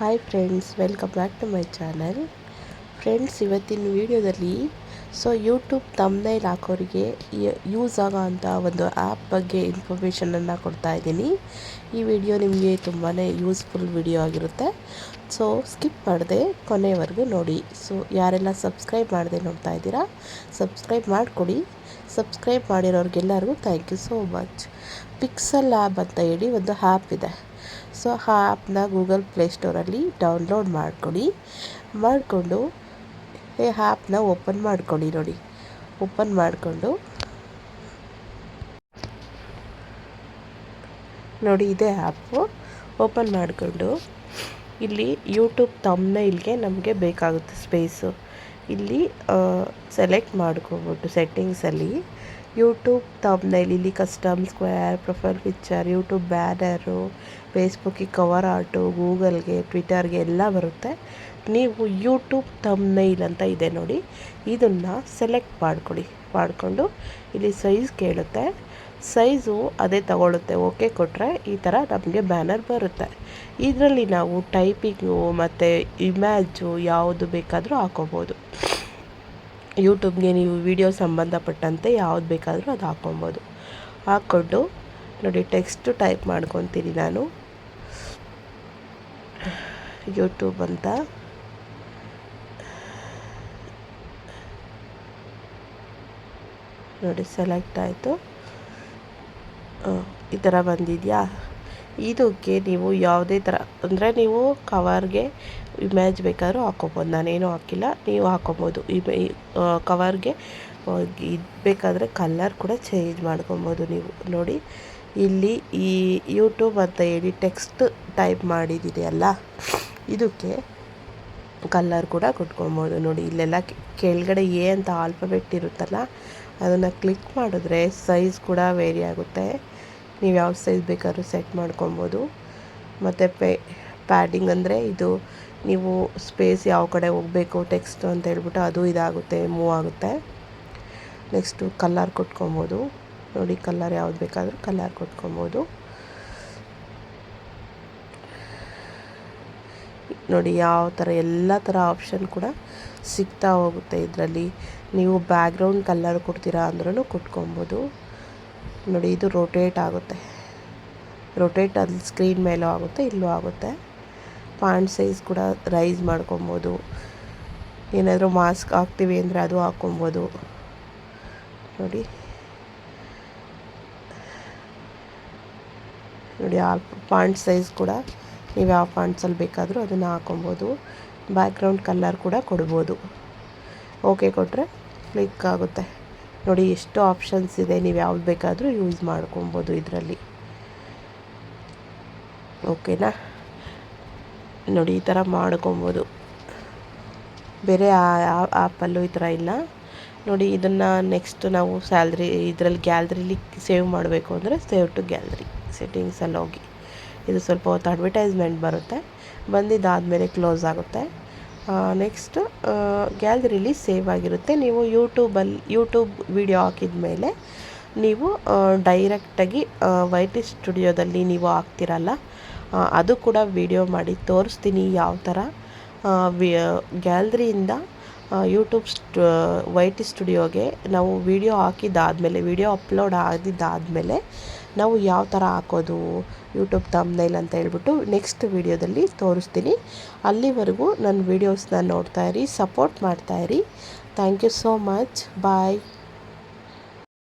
Hi friends welcome back to my channel friends ಇವತ್ತಿನ ವಿಡಿಯೋದಲ್ಲಿ so YouTube thumbnail ಹಾಕೋರಿಗೆ use ಆಗೋ ಅಂಥ ಒಂದು ಆ್ಯಪ್ ಬಗ್ಗೆ ಇನ್ಫಾರ್ಮೇಷನನ್ನು ಕೊಡ್ತಾ ಇದ್ದೀನಿ. ಈ ವಿಡಿಯೋ ನಿಮಗೆ ತುಂಬಾ ಯೂಸ್ಫುಲ್ ವಿಡಿಯೋ ಆಗಿರುತ್ತೆ. ಸೊ ಸ್ಕಿಪ್ ಮಾಡದೆ ಕೊನೆಯವರೆಗೂ ನೋಡಿ. ಸೊ ಯಾರೆಲ್ಲ ಸಬ್ಸ್ಕ್ರೈಬ್ ಮಾಡದೆ ನೋಡ್ತಾ ಇದ್ದೀರಾ ಸಬ್ಸ್ಕ್ರೈಬ್ ಮಾಡಿಕೊಡಿ. Subscribe ಮಾಡಿರೋರಿಗೆಲ್ಲರಿಗೂ thank you so much pixel app ಅಂತ ಹೇಳಿ ಒಂದು ಆ್ಯಪ್ ಇದೆ. ಸೊ ಆ ಆ್ಯಪ್ನ ಗೂಗಲ್ ಪ್ಲೇಸ್ಟೋರಲ್ಲಿ ಡೌನ್ಲೋಡ್ ಮಾಡಿಕೊಡಿ. ಮಾಡಿಕೊಂಡು, ಈ ಆ್ಯಪ್ನ ಓಪನ್ ಮಾಡ್ಕೊಳ್ಳಿ ನೋಡಿ. ಓಪನ್ ಮಾಡಿಕೊಂಡು, ನೋಡಿ ಇದೇ ಆ್ಯಪು. ಓಪನ್ ಮಾಡಿಕೊಂಡು, ಇಲ್ಲಿ ಯೂಟ್ಯೂಬ್ ತಮ್ನೈಲ್ಗೆ ನಮಗೆ ಬೇಕಾಗುತ್ತೆ ಸ್ಪೇಸು. ಇಲ್ಲಿ ಸೆಲೆಕ್ಟ್ ಮಾಡ್ಕೊಬಿಟ್ಟು ಸೆಟ್ಟಿಂಗ್ಸಲ್ಲಿ. ಯೂಟ್ಯೂಬ್ ತಮ್ನೈಲ್, ಇಲ್ಲಿ custom square, profile picture, YouTube banner, ಫೇಸ್ಬುಕ್ಕಿಗೆ cover art, ಗೂಗಲ್ಗೆ, ಟ್ವಿಟರ್ಗೆ ಎಲ್ಲ ಬರುತ್ತೆ. ನೀವು ಯೂಟ್ಯೂಬ್ ತಮ್ನೈಲ್ ಅಂತ ಇದೆ ನೋಡಿ, ಇದನ್ನು ಸೆಲೆಕ್ಟ್ ಮಾಡ್ಕೊಳ್ಳಿ ಮಾಡಿಕೊಂಡು ಇಲ್ಲಿ ಸೈಜ್ ಕೇಳುತ್ತೆ. ಸೈಜು ಅದೇ ತಗೊಳುತ್ತೆ ಓಕೆ ಕೊಟ್ಟರೆ ಈ ಥರ ನಮಗೆ ಬ್ಯಾನರ್ ಬರುತ್ತೆ. ಇದರಲ್ಲಿ ನಾವು ಟೈಪಿಂಗು ಮತ್ತು ಇಮ್ಯಾಜು ಯಾವುದು ಬೇಕಾದರೂ ಹಾಕೋಬೋದು. ಯೂಟ್ಯೂಬ್ಗೆ ನೀವು ವಿಡಿಯೋ ಸಂಬಂಧಪಟ್ಟಂತೆ ಯಾವ್ದು ಬೇಕಾದರೂ ಅದು ಹಾಕ್ಕೊಬೋದು ಹಾಕ್ಕೊಂಡು ನೋಡಿ ಟೆಕ್ಸ್ಟ್ ಟೈಪ್ ಮಾಡ್ಕೊತೀನಿ ನಾನು. ಯೂಟ್ಯೂಬ್ ಅಂತ. ನೋಡಿ ಸೆಲೆಕ್ಟ್ ಆಯಿತು. ಈ ಥರ ಬಂದಿದೆಯಾ? ಇದಕ್ಕೆ ನೀವು ಯಾವುದೇ ಥರ, ಅಂದರೆ ನೀವು ಕವರ್ಗೆ ಇಮೇಜ್ ಬೇಕಾದರೂ ಹಾಕ್ಕೊಬೋದು ನಾನೇನು ಹಾಕಿಲ್ಲ, ನೀವು ಹಾಕ್ಕೊಬೋದು ಇಮೇ ಕವರ್ಗೆ ಇದು ಬೇಕಾದರೆ ಕಲ್ಲರ್ ಕೂಡ ಚೇಂಜ್ ಮಾಡ್ಕೊಬೋದು ನೀವು. ನೋಡಿ, ಇಲ್ಲಿ ಈ ಯೂಟ್ಯೂಬ್ ಅಂತ ಹೇಳಿ ಟೆಕ್ಸ್ಟ್ ಟೈಪ್ ಮಾಡಿದೆಯಲ್ಲ ಇದಕ್ಕೆ ಕಲ್ಲರ್ ಕೂಡ ಕೊಟ್ಕೊಬೋದು. ನೋಡಿ, ಇಲ್ಲೆಲ್ಲ ಕೆಳಗಡೆ ಏ ಅಂತ ಆಲ್ಫಬೆಟ್ ಇರುತ್ತಲ್ಲ, ಅದನ್ನು ಕ್ಲಿಕ್ ಮಾಡಿದ್ರೆ ಸೈಜ್ ಕೂಡ ವೇರಿ ಆಗುತ್ತೆ. ನೀವು ಯಾವ ಸೈಜ್ ಬೇಕಾದ್ರೂ ಸೆಟ್ ಮಾಡ್ಕೊಬೋದು. ಮತ್ತು ಪೇ ಪ್ಯಾಡಿಂಗ್ ಅಂದರೆ ಇದು ನೀವು ಸ್ಪೇಸ್ ಯಾವ ಕಡೆ ಹೋಗಬೇಕು ಟೆಕ್ಸ್ಟ್ ಅಂತ ಹೇಳ್ಬಿಟ್ಟು ಅದು ಇದಾಗುತ್ತೆ ಮೂವ್ ಆಗುತ್ತೆ. ನೆಕ್ಸ್ಟು ಕಲ್ಲರ್ ಕೊಟ್ಕೊಬೋದು. ನೋಡಿ ಕಲ್ಲರ್ ಯಾವ್ದು ಬೇಕಾದರೂ ಕಲ್ಲರ್ ಕೊಟ್ಕೊಬೋದು. ನೋಡಿ ಯಾವ ಥರ ಎಲ್ಲ ಥರ ಆಪ್ಷನ್ ಕೂಡ ಸಿಗ್ತಾ ಹೋಗುತ್ತೆ ಇದರಲ್ಲಿ. ನೀವು ಬ್ಯಾಕ್ಗ್ರೌಂಡ್ ಕಲ್ಲರ್ ಕೊಡ್ತೀರಾ ಅಂದ್ರೂ ಕೊಟ್ಕೊಬೋದು. ನೋಡಿ, ಇದು ರೊಟೇಟ್ ಆಗುತ್ತೆ. ರೊಟೇಟ್ ಅಲ್ಲಿ ಸ್ಕ್ರೀನ್ ಮೇಲೂ ಆಗುತ್ತೆ, ಇಲ್ಲೂ ಆಗುತ್ತೆ. ಪಾಂಡ್ ಸೈಜ್ ಕೂಡ ರೈಸ್ ಮಾಡ್ಕೊಬೋದು. ಏನಾದರೂ ಮಾಸ್ಕ್ ಹಾಕ್ತೀವಿ ಅಂದರೆ ಅದು ಹಾಕ್ಕೊಬೋದು ನೋಡಿ. ನೋಡಿ, ಆ ಪಾಂಡ್ ಸೈಜ್ ಕೂಡ ನೀವು ಯಾವ ಪಾಂಡ್ಸಲ್ಲಿ ಬೇಕಾದರೂ ಅದನ್ನು ಹಾಕ್ಕೊಬೋದು ಬ್ಯಾಕ್ಗ್ರೌಂಡ್ ಕಲ್ಲರ್ ಕೂಡ ಕೊಡ್ಬೋದು. ಓಕೆ ಕೊಟ್ಟರೆ ಕ್ಲಿಕ್ ಆಗುತ್ತೆ. ನೋಡಿ, ಎಷ್ಟು ಆಪ್ಷನ್ಸ್ ಇದೆ. ನೀವು ಯಾವ್ದು ಬೇಕಾದರೂ ಯೂಸ್ ಮಾಡ್ಕೊಬೋದು ಇದರಲ್ಲಿ. ಓಕೆನಾ ನೋಡಿ, ಈ ಥರ ಮಾಡ್ಕೊಬೋದು. ಬೇರೆ ಆ್ಯಪಲ್ಲೂ ಈ ಥರ ಇಲ್ಲ. ನೋಡಿ, ಇದನ್ನು ನೆಕ್ಸ್ಟ್ ನಾವು ಸ್ಯಾಲ್ರಿ ಇದರಲ್ಲಿ ಗ್ಯಾಲ್ರಿಲಿ ಸೇವ್ ಮಾಡಬೇಕು ಅಂದರೆ ಸೇವ್ ಟು ಗ್ಯಾಲ್ರಿ ಸೆಟ್ಟಿಂಗ್ಸಲ್ಲಿ ಹೋಗಿ ಇದು ಸ್ವಲ್ಪ ಹೊತ್ತು ಅಡ್ವರ್ಟೈಸ್ಮೆಂಟ್ ಬರುತ್ತೆ. ಬಂದಿದ್ದಾದಮೇಲೆ ಕ್ಲೋಸ್ ಆಗುತ್ತೆ. ನೆಕ್ಸ್ಟ್ ಗ್ಯಾಲ್ರಿಲಿ ಸೇವ್ ಆಗಿರುತ್ತೆ. ನೀವು ಯೂಟ್ಯೂಬಲ್ಲಿ ಯೂಟ್ಯೂಬ್ ವಿಡಿಯೋ ಹಾಕಿದ ಮೇಲೆ ನೀವು ಡೈರೆಕ್ಟಾಗಿ ವೈಟಿ ಸ್ಟುಡಿಯೋದಲ್ಲಿ ನೀವು ಹಾಕ್ತಿರಲ್ಲ ಅದು ಕೂಡ ವಿಡಿಯೋ ಮಾಡಿ ತೋರಿಸ್ತೀನಿ ಯಾವ ಥರ ಗ್ಯಾಲ್ರಿಯಿಂದ ಯೂಟ್ಯೂಬ್ ಸ್ಟು ವೈ ಟಿ ಸ್ಟುಡಿಯೋಗೆ ನಾವು ವಿಡಿಯೋ ಹಾಕಿದ್ದಾದಮೇಲೆ ವಿಡಿಯೋ ಅಪ್ಲೋಡ್ ಆಗಿದ್ದಾದಮೇಲೆ ನಾವು ಯಾವ ಥರ ಹಾಕೋದು ಯೂಟ್ಯೂಬ್ ತಮ್ನೈಲ್ ಅಂತ ಹೇಳ್ಬಿಟ್ಟು ನೆಕ್ಸ್ಟ್ ವೀಡಿಯೋದಲ್ಲಿ ತೋರಿಸ್ತೀನಿ. ಅಲ್ಲಿವರೆಗೂ ನನ್ನ ವೀಡಿಯೋಸ್ನ ನೋಡ್ತಾಯಿರಿ support ಮಾಡ್ತಾಯಿರಿ thank you so much bye